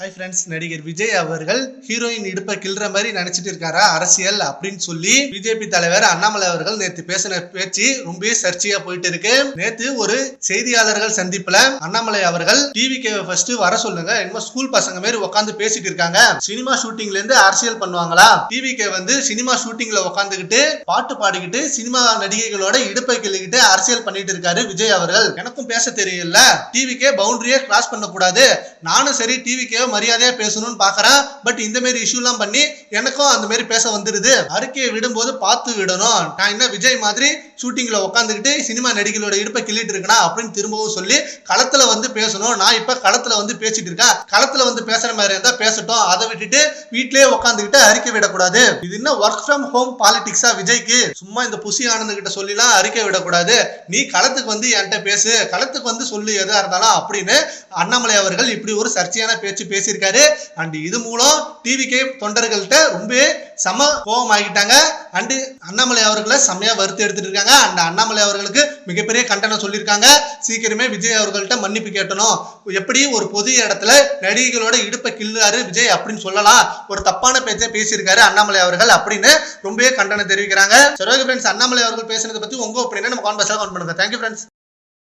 Hi friends நடிகர் விஜய் அவர்கள் heroine இடுப்பை கிள்ற மாதிரி நினைச்சிட்டு இருக்காரா? அரசியல் அப்படின்னு சொல்லி பிஜேபி தலைவர் அண்ணாமலை அவர்கள் நேத்து பேசின பேச்சு ரொம்ப சர்ச்சையா போயிட்டு இருக்கு. நேத்து ஒரு செய்தியாளர்கள் சந்திப்புல அண்ணாமலை அவர்கள் டிவி கே ஃபர்ஸ்ட் வர சொல்லுங்க. என்னமோ ஸ்கூல் பசங்க மாதிரி உட்காந்து பேசிட்டு இருக்காங்க. சினிமா ஷூட்டிங்ல இருந்து அரசியல் பண்ணுவாங்களா? டிவி கே வந்து சினிமா ஷூட்டிங்ல உட்காந்துக்கிட்டு பாட்டு பாடிக்கிட்டு சினிமா நடிகைகளோட இடுப்பை கிள்ளிக்கிட்டு அரசியல் பண்ணிட்டு இருக்காரு விஜய் அவர்கள். எனக்கும் பேச தெரியல. டிவிக்கே பவுண்டரியே கிராஸ் பண்ணக்கூடாது. நானும் சரி டிவிக்கே மரியாதையா பேசணும்னு பாக்குறேன் பட் இந்த மாதிரி இஷ்யூ எல்லாம் பண்ணி எனக்கும் அந்த மாதிரி பேச வந்துருது. அறிக்கையை விடும்போது பார்த்து விடணும். நான் என்ன விஜய் மாதிரி ஷூட்டிங்ல உட்காந்துக்கிட்டு சினிமா நடிகளோட இடுப்பை கிள்ளிட்டு இருக்கனா அப்படின்னு திரும்பவும் சொல்லி களத்துல வந்து பேசணும். நான் இப்ப களத்துல வந்து பேசிட்டு இருக்கேன். களத்துல வந்து பேசுற மாதிரி இருந்தா பேசட்டும். அதை விட்டுட்டு வீட்லயே உட்காந்துக்கிட்டு அறிக்கை விடக்கூடாது. இது என்ன ஒர்க் ஃப்ரம் ஹோம் பாலிடிக்ஸா விஜய்க்கு? சும்மா இந்த புசி ஆனந்த் கிட்ட சொல்லிலாம் அறிக்கை விடக்கூடாது. நீ களத்துக்கு வந்து என்கிட்ட பேசு. களத்துக்கு வந்து சொல்லு எதா இருந்தாலும் அப்படின்னு அண்ணாமலை அவர்கள் இப்படி ஒரு சர்ச்சையான பேச்சு பேசியிருக்காரு. அண்ட் இது மூலம் டிவிகே தொண்டர்கள்ட்ட ரொம்பவே சம கோபம் ஆகிட்டாங்க அண்டு அண்ணாமலை அவர்களை செம்மையாக வறுத்து எடுத்துட்டு இருக்காங்க. அண்ட் அண்ணாமலை அவர்களுக்கு மிகப்பெரிய கண்டனம் சொல்லியிருக்காங்க. சீக்கிரமே விஜய் அவர்கள்ட்ட மன்னிப்பு கேட்டணும். எப்படி ஒரு பொது இடத்துல நடிகைகளோட இடுப்பை கிள்ளாரு விஜய் அப்படின்னு சொல்லலாம். ஒரு தப்பான பேச்சை பேசியிருக்காரு அண்ணாமலை அவர்கள் அப்படின்னு ரொம்பவே கண்டனம் தெரிவிக்கிறாங்க. சரி ஃப்ரெண்ட்ஸ் அண்ணாமலை அவர்கள் பேசுனதை பற்றி உங்க ஒப்பீனியன் நம்ம கான்வர்ஸாக கவுண்ட் பண்ணுங்க. Thank you friends